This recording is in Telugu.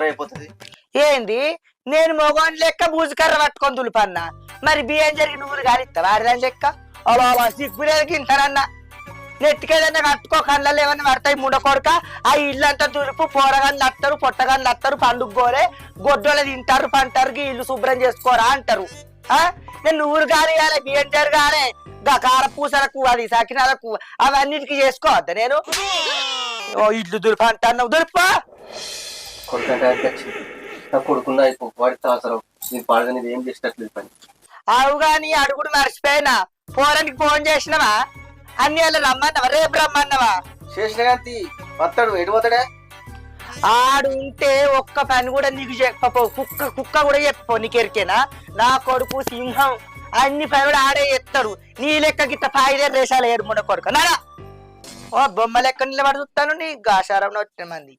అయిపోతుంది ఏంది? నేను మొగోని లెక్క బూజుకర్ర పట్టుకొని దులిపన్నా. మరి బియ్యం జరిగి నువ్వులు కానిస్తావా ఆడదాని లెక్క? అలా అలా సిగ్గులేదు ఇంటారన్నా నెట్టికేదన్నా కట్టుకో కళ్ళల్లో ఏమన్నా పడతాయి ముడకొడక ఆ ఇల్లంతా దులుపు పోరగాళ్ళు అత్తరు పొట్టగాళ్ళు అత్తరు పండుగ గోరే గొడ్డోళ్ళు తింటారు పంటారు ఇల్లు శుభ్రం చేసుకోరా అంటారు. ఆ? నేను నువ్వులు కానియాలి బియ్యం జరు గా కార పూసలకు అది సకినాలకు అవన్నిటికీ చేసుకోవద్దా నేను? ఇల్లు దులుపు అంటాను దులుపా! నా కొడుకున్న అయిపో వాడికి అవసరం ఏం పని? గాని అడుగుడు మర్చిపోయినా పోరానికి ఫోన్ చేసినవా? అన్ని వాళ్ళు రమ్మన్నవా? రేపు రమ్మన్నవా? చేసిన వస్తాడు ఎటు పోతాడే? ఆడు ఉంటే ఒక్క పని కూడా నీకు చెప్పపో కుక్క కుక్క కూడా చెప్పపో నీకు ఎరికేనా? నా కొడుకు సింహం అన్ని పనులు ఆడే ఎత్తాడు. నీ లెక్క గిట్ట రేషాలు ఏడు ముడ కొడుకు నాడా! ఓ బొమ్మ లెక్క నిలబడి చూస్తాను నీ గాశారం వచ్చిన మంది.